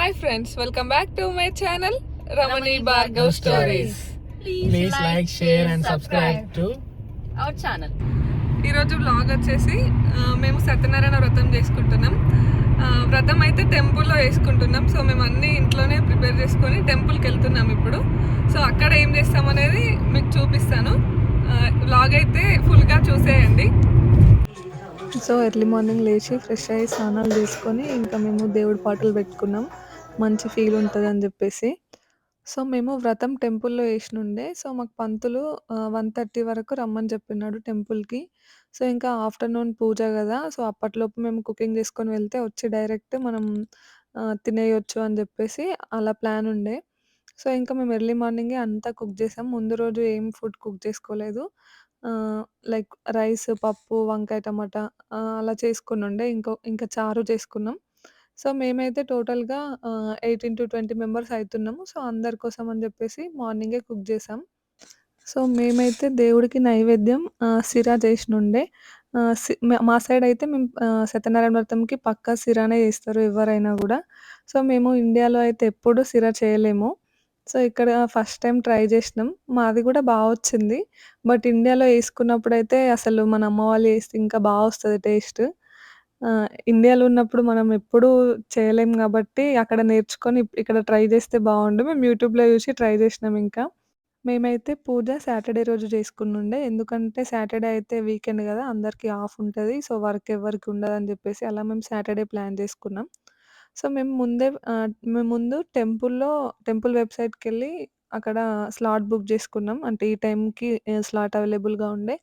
Hi friends welcome back to my channel Ramani Bhargav stories Please like, share and subscribe to our channel. ఈరోజు vlog వచ్చేసి మేము సత్యనారాయణ వ్రతం చేసుకుంటున్నాం. వ్రతం అయితే టెంపుల్లో వేసుకుంటున్నాం. సో మేము అన్ని ఇంట్లోనే ప్రిపేర్ చేసుకొని టెంపుల్కి వెళ్తున్నాం ఇప్పుడు. సో అక్కడ ఏం చేస్తాం అనేది మీకు చూపిస్తాను. వ్లాగ్ అయితే ఫుల్గా చూసేయండి. సో ఎర్లీ మార్నింగ్ లేచి ఫ్రెష్ అయ్యి స్నానాలు చేసుకొని ఇంకా మేము దేవుడి పాటలు పెట్టుకున్నాం. మంచి ఫీల్ ఉంటుంది అని చెప్పేసి. సో మేము వ్రతం టెంపుల్లో వేసినుండే సో మాకు పంతులు వన్ థర్టీ వరకు రమ్మని చెప్పినాడు టెంపుల్కి. సో ఇంకా ఆఫ్టర్నూన్ పూజ కదా. సో అప్పట్లోపు మేము కుకింగ్ చేసుకొని వెళ్తే వచ్చి డైరెక్ట్ మనం తినేయొచ్చు అని చెప్పేసి అలా ప్లాన్ ఉండే. సో ఇంకా మేము ఎర్లీ మార్నింగే అంతా కుక్ చేసాం. ముందు రోజు ఏం ఫుడ్ కుక్ చేసుకోలేదు. లైక్ రైస్ పప్పు వంకాయ టమాటా అలా చేసుకుని ఉండే. ఇంకో ఇంకా చారు చేసుకున్నాం. సో మేమైతే టోటల్గా ఎయిటీన్ టు ట్వంటీ మెంబర్స్ అవుతున్నాము సో అందరి కోసం అని చెప్పేసి మార్నింగే కుక్ చేసాం. సో మేమైతే దేవుడికి నైవేద్యం ఆ, సిరా చేసినుండే. సి- మ- మా సైడ్ అయితే మేము సత్యనారాయణ వ్రతంకి పక్కా సిరానే చేస్తారు ఎవరైనా కూడా. సో మేము ఇండియాలో అయితే ఎప్పుడు సిరా చేయలేము. సో ఇక్కడ ఫస్ట్ టైం ట్రై చేసినాం. మాది కూడా బాగా వచ్చింది. బట్ ఇండియాలో వేసుకున్నప్పుడు అయితే అసలు మన అమ్మ వాళ్ళు వేస్తే ఇంకా బాగా వస్తుంది టేస్ట్. ఇండియాలో ఉన్నప్పుడు మనం ఎప్పుడూ చేయలేం కాబట్టి అక్కడ నేర్చుకొని ఇప్- ఇక్కడ ట్రై చేస్తే బాగుండు. మేము యూట్యూబ్లో చూసి ట్రై చేసినాం ఇంకా. మేమైతే పూజ సాటర్డే రోజు చేసుకున్నుండే. ఎందుకంటే సాటర్డే అయితే వీకెండ్ కదా అందరికీ ఆఫ్ ఉంటుంది. సో వర్క్ ఎవరికి ఉండదు అని చెప్పేసి అలా మేము సాటర్డే ప్లాన్ చేసుకున్నాం. సో మేము ముందే మేము ముందు టెంపుల్లో టెంపుల్ వెబ్సైట్కి వెళ్ళి అక్కడ స్లాట్ బుక్ చేసుకున్నాం. అంటే ఈ టైంకి స్లాట్ అవైలబుల్గా ఉండే.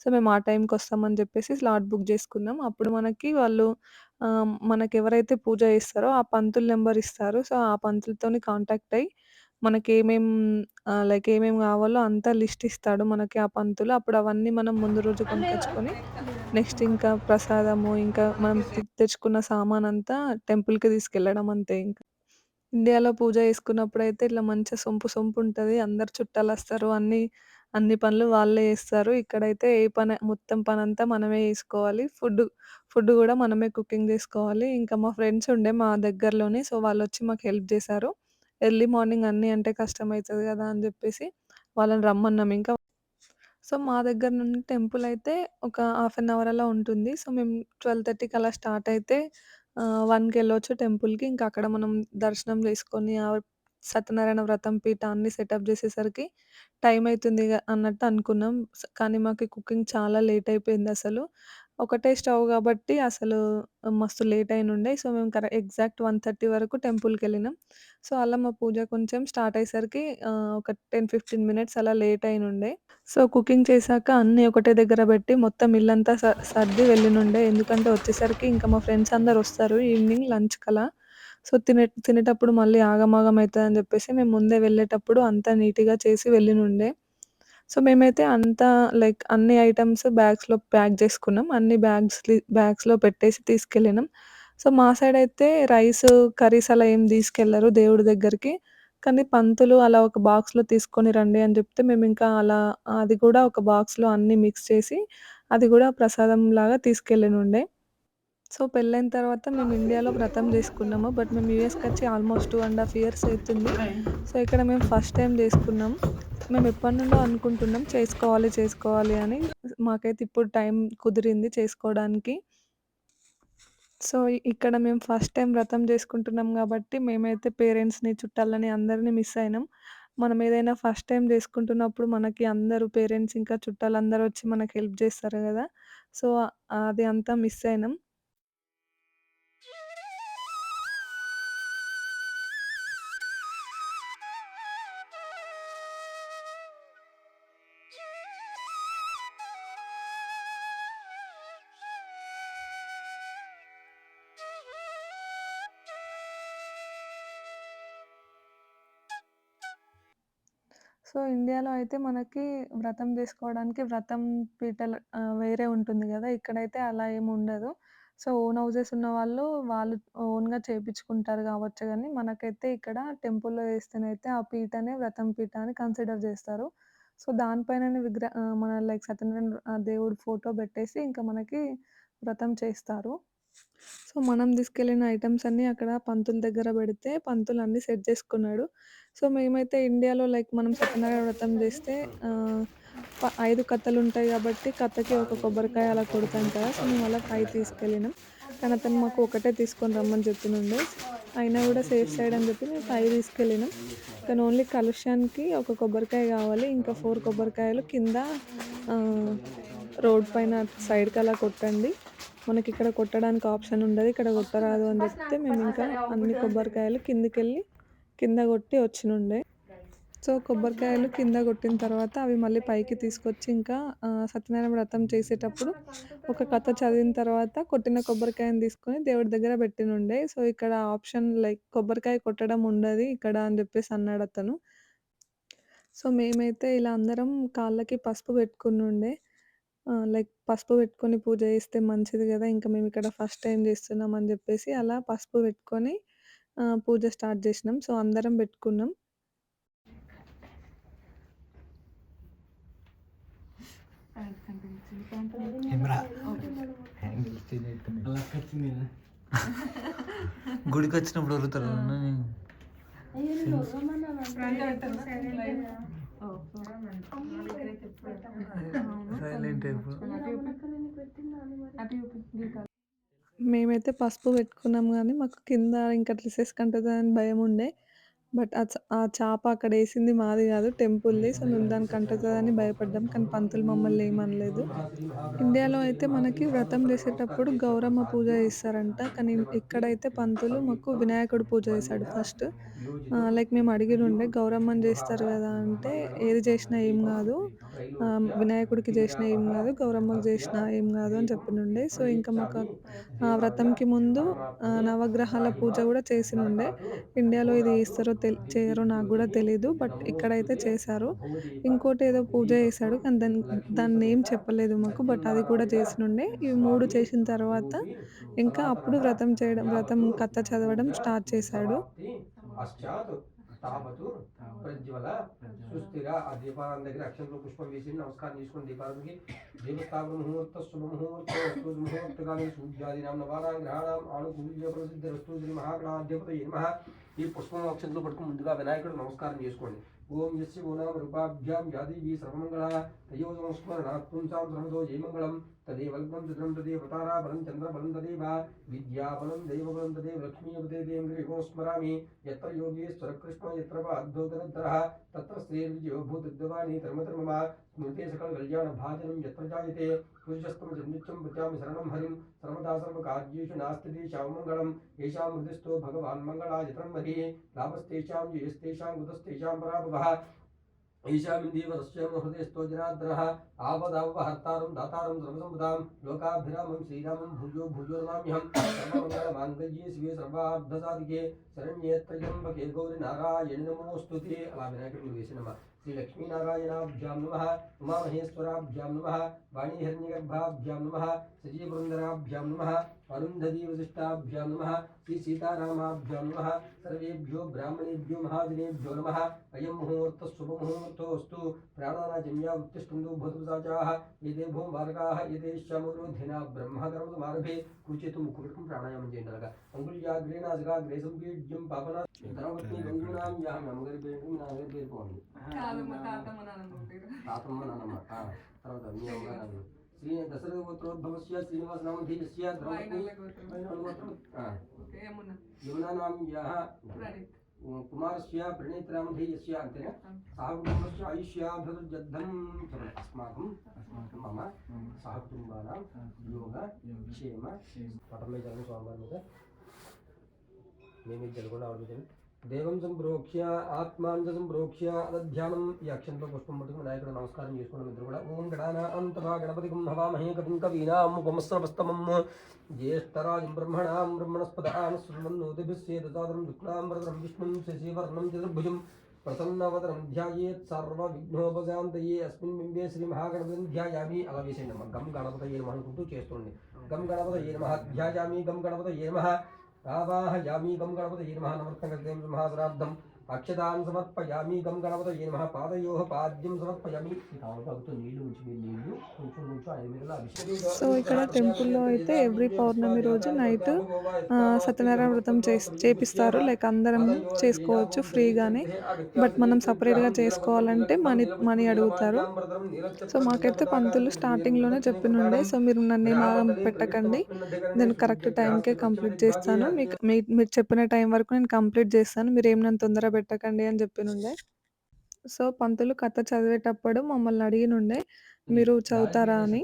సో మేము ఆ టైంకి వస్తామని చెప్పేసి స్లాట్ బుక్ చేసుకున్నాం. అప్పుడు మనకి వాళ్ళు మనకి ఎవరైతే పూజ చేస్తారో ఆ పంతుల నెంబర్ ఇస్తారు. సో ఆ పంతులతో కాంటాక్ట్ అయ్యి మనకి ఏమేం లైక్ ఏమేమి కావాలో అంతా లిస్ట్ ఇస్తాడు మనకి ఆ పంతులు. అప్పుడు అవన్నీ మనం ముందు రోజు కొనుకొచ్చుకొని నెక్స్ట్ ఇంకా ప్రసాదము ఇంకా మనం తె- తెచ్చుకున్న సామాన్ అంతా టెంపుల్కి తీసుకెళ్ళడం అంతే ఇంకా. ఇండియాలో పూజ చేసుకున్నప్పుడు అయితే ఇట్లా మంచిగా సొంపు సొంపు ఉంటుంది. అందరు చుట్టాలు వస్తారు. అన్నీ అన్ని పనులు వాళ్ళే చేస్తారు. ఇక్కడైతే ఏ పని మొత్తం పని అంతా మనమే చేసుకోవాలి. ఫుడ్ ఫుడ్ కూడా మనమే కుకింగ్ చేసుకోవాలి. ఇంకా మా ఫ్రెండ్స్ ఉండే మా దగ్గరలోనే సో వాళ్ళు వచ్చి మాకు హెల్ప్ చేశారు. ఎర్లీ మార్నింగ్ అన్నీ అంటే కష్టం అవుతుంది కదా అని చెప్పేసి వాళ్ళని రమ్మన్నాం ఇంకా. సో మా దగ్గర నుండి టెంపుల్ అయితే ఒక హాఫ్ అన్ అవర్ అలా ఉంటుంది. సో మేము ట్వెల్వ్ థర్టీకి అలా స్టార్ట్ అయితే వన్కి వెళ్ళొచ్చు టెంపుల్కి. ఇంకా అక్కడ మనం దర్శనం చేసుకొని సత్యనారాయణ వ్రతం పీఠాన్ని సెటప్ చేసేసరికి టైం అవుతుంది అన్నట్టు అనుకున్నాం. కానీ మాకు కుకింగ్ చాలా లేట్ అయిపోయింది అసలు. ఒకటే స్టవ్ కాబట్టి అసలు మస్తు లేట్ అయిన ఉండే సో మేము కరెక్ట్ ఎగ్జాక్ట్ వన్ థర్టీ వరకు టెంపుల్కి వెళ్ళినాం. సో అలా మా పూజ కొంచెం స్టార్ట్ అయ్యేసరికి ఆ, ఒక టెన్ ఫిఫ్టీన్ మినిట్స్ అలా లేట్ అయిన ఉండే సో కుకింగ్ చేశాక అన్నీ ఒకటే దగ్గర పెట్టి మొత్తం ఇల్లంతా స సర్ది వెళ్ళినుండే. ఎందుకంటే వచ్చేసరికి ఇంకా మా ఫ్రెండ్స్ అందరు వస్తారు. ఈవినింగ్ లంచ్ కల. సో తినే తినేటప్పుడు మళ్ళీ ఆగమాగం అయితదని చెప్పేసి మేము ముందే వెళ్ళేటప్పుడు అంతా నీట్‌గా చేసి వెళ్ళినుండే. సో మేమైతే అంతా లైక్ అన్ని ఐటమ్స్ బ్యాగ్స్‌లో ప్యాక్ చేసుకున్నాం. అన్ని బ్యాగ్స్ బ్యాగ్స్‌లో పెట్టేసి తీసుకెళ్ళినాం. సో మా సైడ్ అయితే రైస్, కర్రీస్ అలా ఏం తీసుకెళ్ళరు దేవుడి దగ్గరికి. కానీ పంతులు అలా ఒక బాక్స్‌లో తీసుకొని రండి అని చెప్తే మేము ఇంకా అలా అది కూడా ఒక బాక్స్‌లో అన్నీ మిక్స్ చేసి అది కూడా ప్రసాదం లాగా తీసుకెళ్ళినుండే. సో పెళ్ళైన తర్వాత మేము ఇండియాలో వ్రతం చేసుకున్నాము. బట్ మేము యూఎస్కి వచ్చి ఆల్మోస్ట్ అండ్ ఆఫ్ ఇయర్స్ అవుతుంది సో ఇక్కడ మేము ఫస్ట్ టైం చేసుకున్నాం. మేము ఎప్పటి నుండో అనుకుంటున్నాం చేసుకోవాలి, చేసుకోవాలి అని. మాకైతే ఇప్పుడు టైం కుదిరింది చేసుకోవడానికి. సో ఇక్కడ మేము ఫస్ట్ టైం వ్రతం చేసుకుంటున్నాం కాబట్టి మేమైతే పేరెంట్స్‌ని, చుట్టాలని అందరిని మిస్ అయినాం. మనం ఏదైనా ఫస్ట్ టైం చేసుకుంటున్నప్పుడు మనకి అందరూ పేరెంట్స్ ఇంకా చుట్టాలు అందరూ వచ్చి మనకి హెల్ప్ చేస్తారు కదా! సో అది అంతా మిస్ అయినాం. సో ఇండియాలో అయితే మనకి వ్రతం చేసుకోవడానికి వ్రతం పీటలు వేరే ఉంటుంది కదా ఇక్కడైతే అలా ఏమి ఉండదు. సో ఓన్ హౌసెస్ ఉన్న వాళ్ళు వాళ్ళు ఓన్‌గా చేపించుకుంటారు కావచ్చు కానీ మనకైతే ఇక్కడ టెంపుల్‌లో వేస్తేనైతే ఆ పీటనే వ్రతం పీట అని కన్సిడర్ చేస్తారు. సో దానిపైననే విగ్ర మన లైక్ సత్యనారాయణ దేవుడు ఫోటో పెట్టేసి ఇంకా మనకి వ్రతం చేస్తారు. సో మనం తీసుకెళ్ళిన ఐటమ్స్ అన్నీ అక్కడ పంతుల దగ్గర పెడితే పంతులు అన్నీ సెట్ చేసుకున్నాడు. సో మేమైతే ఇండియాలో లైక్ మనం సత్యనారాయణ వ్రతం చేస్తే ఐదు కథలు ఉంటాయి కాబట్టి కథకి ఒక కొబ్బరికాయ అలా కొడతాం కదా! సో మేము అలా కాయ తీసుకెళ్ళినాం. కానీ అతను మాకు ఒకటే తీసుకొని రమ్మని చెప్పినుండే. అయినా కూడా సేఫ్ సైడ్ అని చెప్పి మేము ఫైవ్ తీసుకెళ్ళినాం. కానీ ఓన్లీ కలుష్యానికి ఒక కొబ్బరికాయ కావాలి. ఇంకా ఫోర్ కొబ్బరికాయలు కింద రోడ్ పైన సైడ్‌కి అలా కొట్టండి. మనకి ఇక్కడ కొట్టడానికి ఆప్షన్ ఉండదు. ఇక్కడ కొట్టరాదు అని చెప్తే మేము ఇంకా అన్ని కొబ్బరికాయలు కిందకెళ్ళి కింద కొట్టి వచ్చినుండే. సో కొబ్బరికాయలు కింద కొట్టిన తర్వాత అవి మళ్ళీ పైకి తీసుకొచ్చి ఇంకా సత్యనారాయణ వ్రతం చేసేటప్పుడు ఒక కథ చదివిన తర్వాత కొట్టిన కొబ్బరికాయని తీసుకొని దేవుడి దగ్గర పెట్టినుండే. సో ఇక్కడ ఆప్షన్ లైక్ కొబ్బరికాయ కొట్టడం ఉండదు ఇక్కడ అని చెప్పేసి అన్నాడు అతను సో మేమైతే ఇలా అందరం కాళ్ళకి పసుపు పెట్టుకుని ఉండే ఆహ్, లైక్ పసుపు పెట్టుకొని పూజ చేస్తే మంచిది గదా! ఇంకా మేమిక్కడ ఫస్ట్ టైమ్ చేస్తున్నాం అని చెప్పేసి అలా పసుపు పెట్టుకొని ఆహ్, పూజ స్టార్ట్ చేసినాం. సో అందరం పెట్టుకున్నాం. గుడికి వచ్చినప్పుడు వదులుతారు సైలెంట్ మేమైతే పసుపు పెట్టుకున్నాం గానీ మాకు కింద ఇంకా డ్రెసెస్ కంటుతదని భయం ఉండే. బట్ ఆ చాప అక్కడ ఏసింది మాది గాదు టెంపుల్‌ది. సో మేము దానికి అంటుతదని భయపడ్డాం. కానీ పంతులు మమ్మల్ని ఏమనలేదు. ఇండియాలో అయితే మనకి వ్రతం చేసేటప్పుడు గౌరమ్మ పూజ చేస్తారంట. కానీ ఇక్కడైతే పంతులు మాకు వినాయకుడు పూజ చేశాడు ఫస్ట్. లైక్ మేము అడిగినుండే గౌరమ్మని చేస్తారు గదా! అంటే ఏది చేసినా ఏం గాదు. వినాయకుడికి చేసినా ఏం కాదు గౌరమ్మకి చేసినా ఏం కాదు అని చెప్పినుండే. సో ఇంకా మాకు ఆ వ్రతంకి ముందు నవగ్రహాల పూజ కూడా చేసినుండే. ఇండియాలో ఇది చేస్తారో తెలి చేయరో నాకు కూడా తెలీదు. బట్ ఇక్కడైతే చేశారు. ఇంకోటి ఏదో పూజ చేశాడు. కానీ దాని దాన్ని ఏం చెప్పలేదు మాకు. బట్ అది కూడా చేసినుండే. ఇవి మూడు చేసిన తర్వాత ఇంకా అప్పుడు వ్రతం చేయడం వ్రతం కథ చదవడం స్టార్ట్ చేశాడు. పశ్చాత్ తావతు ప్రజ్వల సుస్థిర ఆ దీపారాధన దగ్గర అక్షంతలు పుష్పం వేసి నమస్కారం చేసుకుని దీపారాధనకి దేవస్థాపన ముహూర్త శుభ ముహూర్త వస్తు ముహూర్తకాలి సూర్యాదీనాం నవానాం గ్రహాణం ఆనుకూల్య ప్రసిద్ధ వస్తు శ్రీ మహాగణాధిపత నమః ఈ పుష్పం అక్షంతలు పట్టుకుని ముందుగా వినాయకుడు నమస్కారం చేసుకోండి ఓం యస్య గుణాం రూపాభ్యాం యాదీవి సర్వమంగళ తయో సంస్మరణాత్ పుంసాం तदेव अल्पम चित्रम तदेव पतारा चंद्र तदेव विद्या बलम देव बलम तदेव, लक्ष्मी देव, गृहो स्मरामि यत्र योगेश्वर कृष्ण यत्र वा तत्र धर्मधर्मम। स्मृते सकल कल्याण भाजनम यत्र जायते। पुरुषस्तम चंद्रिचम पचामि शरणं हरिं। सर्वदा सर्वकार्येषु नास्ति तेषां मङ्गलम्। येषां हृदिस्थो भगवान् लाभस्तेषां पराभवः। రస్యామ హృదయస్థో జనార్దనः ఆపదాపహర్తారం దాతారం సర్వసంపదాం లోకాభిరామం శ్రీరామం భూయో భూయో నమామ్యహం సర్వమంగళమాంగళ్యే శివే సర్వార్థసాధికే శరణ్యే గౌరి నారాయణ నమోస్తుతే అలా వినాయకుడు వేసినమా श्रीलक्ष्मीनारायणाभ्यां नमः उमामहेश्वराभ्यां नमः वाणीहर्ण्यगर्भाभ्यां नमः सजीवृन्दराभ्यां नमः अरुन्धदीवशिष्टाभ्यां नमः श्रीसीतारामाभ्यां नमः सर्वेभ्यो ब्राह्मणेभ्यो महाजनेभ्यो नमः। अयं मुहूर्तः शुभमुहूर्तोऽस्तु। प्राणानाजन्या उत्तिष्ठन्तु भवतुसाचाः एते भूम वारकाः एते श्यामवरोधिना ब्रह्मकर्ममारभे कुचितुं मुकुटं प्राणायामं चेन्दनक अङ्गुल्याग्रे नासिकाग्रे सम्पीड्यं पापना धनवत्नी गङ्गूनां यां नमगर्भे नागर्भे पौर्णि గంగునాం యాహం అమ్మగారి పేరు మీ నాన్నగారి పేరు పోండి తాతమ్మ నాన్నమ్మ ఆ, తర్వాత మీ అమ్మగారు శ్రీ దశరథ గోత్రోద్భవస్య శ్రీనివాస నామధేయస్య ద్రౌపది ఆ, యమునా నామ యాహ కుమారస్య ప్రణేతరామధేయస్య అంతేనా సహ కుటుంబస్య ఆయుష్యాభివృద్ధం అస్మాకం మమ సహ కుటుంబానాం యోగ క్షేమ పటం మీద చదవండి స్వామివారి మీద మేము తెలుగు ఆవిడ మీద దేవం సంప్రోక్ష్య ఆత్మాంజ సంప్రోక్ష్య అధ్యానం ఈ అక్షంతో పుష్పం పట్టుకుని వినాయకుడు నమస్కారం చేసుకోవడం ఇద్దరు కూడా ఓం గణానా అంతభా గణపతి హవామహే కవిం కవీనాం ఉపమస్రవస్తమం జ్యేష్ఠరాజం బ్రహ్మణాం బ్రహ్మణస్పదాన శృణ్వన్నోతిభిస్సేదసాదరం శుక్లాం వరదరం విష్ణుం శశివర్ణం చతుర్భుజం ప్రసన్నవదనం ధ్యాయేత్ సర్వ విఘ్నోపశాంతయే అస్మిన్ బింబే శ్రీ మహాగణపతిని ధ్యాయామి అలా వేసేయండి అమ్మ గం ఏ నమః అనుకుంటూ చేస్తుండే గం ఏ నమః ధ్యాయామి గం ఏ నమః ఆవాహయామి గం గణపతయే నమః నమర్తం గజేం మహాశ్రాద్ధం అక్షతాన్ సమర్పయామీగం గణపతయే నమః పాదయోః పాద్యం సమర్పయామి. ఈ తామరపాకుతో నీళ్ళు ఉంచి మీరు నీళ్ళు సో ఇక్కడ టెంపుల్లో అయితే ఎవ్రీ పౌర్ణమి రోజు నైట్ సత్యనారాయణ వ్రతం చేస్ చేపిస్తారు. లైక్ అందరం చేసుకోవచ్చు ఫ్రీగానే. బట్ మనం సపరేట్గా చేసుకోవాలంటే మనీ మనీ అడుగుతారు. సో మాకైతే పంతులు స్టార్టింగ్లోనే చెప్పినుండే. సో మీరు నన్ను ఏం పెట్టకండి. నేను కరెక్ట్ టైంకే కంప్లీట్ చేస్తాను. మీకు మీ- మీరు చెప్పిన టైం వరకు నేను కంప్లీట్ చేస్తాను. మీరు ఏం నన్ను తొందర పెట్టకండి అని చెప్పినుండే. సో పంతులు కథ చదివేటప్పుడు మమ్మల్ని అడిగినుండే. మీరు చదువుతారా అని?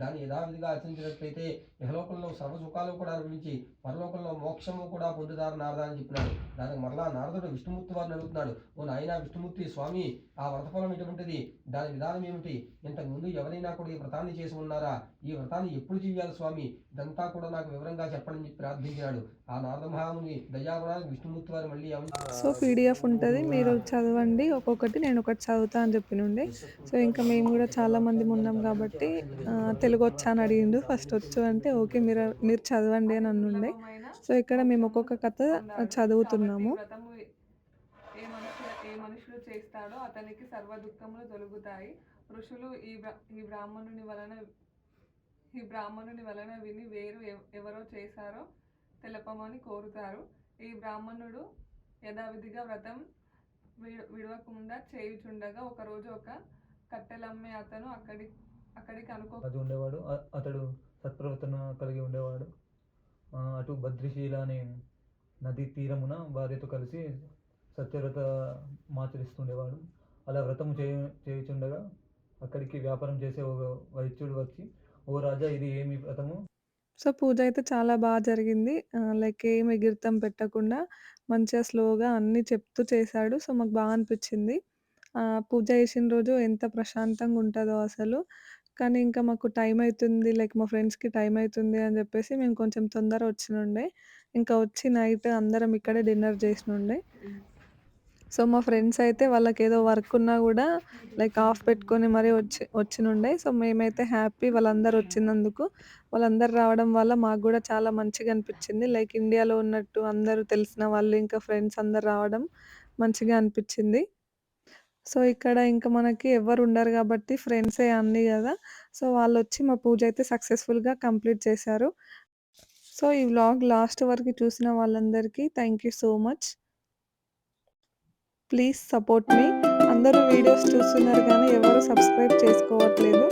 దాన్ని యథావిధిగా ఆచరించినట్లయితే ఇహలోకంలో సర్వ సుఖాలు కూడా అనుభవించి పరలోకంలో మోక్షము కూడా పొందుతారు నారద అని చెప్పినాడు. దానికి మరలా నారదుడు విష్ణుమూర్తి వారిని అడుగుతున్నాడు. ఓ నాయన విష్ణుమూర్తి స్వామి ఆ వ్రతఫలం ఎటువంటిది? దాని విధానం ఏమిటి? ఇంతకు ముందు ఎవరైనా కూడా ఈ వ్రతాన్ని చేసి ఉన్నారా? ఈ వ్రతాన్ని ఎప్పుడు చేయాలి స్వామి? ఇదంతా కూడా నాకు వివరంగా చెప్పండి చెప్పి ప్రార్థించాడు ఆ నారద మహాముని దయాగుణానికి విష్ణుమూర్తి వారు మళ్ళీ సో పీడిఎఫ్ ఉంటుంది. మీరు చదవండి. ఒక్కొక్కటి నేను ఒకటి చదువుతా అని చెప్పినుండే సో ఇంకా మేము కూడా చాలా మంది ఉన్నాం కాబట్టి తెలుగు వచ్చా అని అడిగిండు. ఫస్ట్ వచ్చు అంటే ఓకే మీరు మీరు చదవండి అని అనుండే సో ఇక్కడ మేము ఒక్కొక్క కథ చదువుతున్నాము. వ్రతము ఏ మనుషులు ఏ మనుషులు చేస్తాడో అతనికి సర్వ దుఃఖములు తొలగుతాయి. ఋషులు ఈ ఈ బ్రాహ్మణుని వలన ఈ బ్రాహ్మణుని వలన విని వేరు ఎవ- ఎవరో చేశారో తెలపమని కోరుతారు. ఈ బ్రాహ్మణుడు యథావిధిగా వ్రతం విడవకుండా చేయుచుండగా ఒకరోజు ఒక కట్టెలమ్మే అతను అక్కడి అక్కడికి అనుకో అది ఉండేవాడు. అతడు సత్ప్రవర్తన కలిగి ఉండేవాడు. అటు భద్రిశీల అనే నది తీరమున భార్యతో కలిసి సత్యవ్రత ఆచరిస్తుండేవాడు అలా వ్రతము చేయ చేయుచుండగా అక్కడికి వ్యాపారం చేసే ఒక వైద్యుడు వచ్చి ఓ రాజా ఇది ఏమి వ్రతము? సో పూజ అయితే చాలా బాగా జరిగింది. లైక్ ఏం ఎగిరితం పెట్టకుండా మంచిగా స్లోగా అన్నీ చెప్తూ చేశాడు. సో మాకు బాగా అనిపించింది. పూజ చేసిన రోజు ఎంత ప్రశాంతంగా ఉంటుందో అసలు. కానీ ఇంకా మాకు టైం అవుతుంది లైక్ మా ఫ్రెండ్స్కి టైం అవుతుంది అని చెప్పేసి మేము కొంచెం తొందర వచ్చినుండే. ఇంకా వచ్చి నైట్ అందరం ఇక్కడే డిన్నర్ చేసినుండే. సో మా ఫ్రెండ్స్ అయితే వాళ్ళకి ఏదో వర్క్ ఉన్నా కూడా లైక్ ఆఫ్ పెట్టుకొని మరీ వచ్చి వచ్చినుండే. సో మేమైతే హ్యాపీ వాళ్ళందరూ వచ్చినందుకు. వాళ్ళందరూ రావడం వల్ల మాకు కూడా చాలా మంచిగా అనిపించింది. లైక్ ఇండియాలో ఉన్నట్టు అందరూ తెలిసిన వాళ్ళు ఇంకా ఫ్రెండ్స్ అందరు రావడం మంచిగా అనిపించింది. సో ఇక్కడ ఇంకా మనకి ఎవరు ఉండరు కాబట్టి ఫ్రెండ్సే అన్నీ కదా. సో వాళ్ళు వచ్చి మా పూజ అయితే సక్సెస్ఫుల్గా కంప్లీట్ చేశారు. సో ఈ వ్లాగ్ లాస్ట్ వరకు చూసిన వాళ్ళందరికీ thank you so much. Please support మీ. అందరూ వీడియోస్ చూస్తున్నారు కానీ ఎవరు సబ్స్క్రైబ్ చేసుకోవట్లేదు.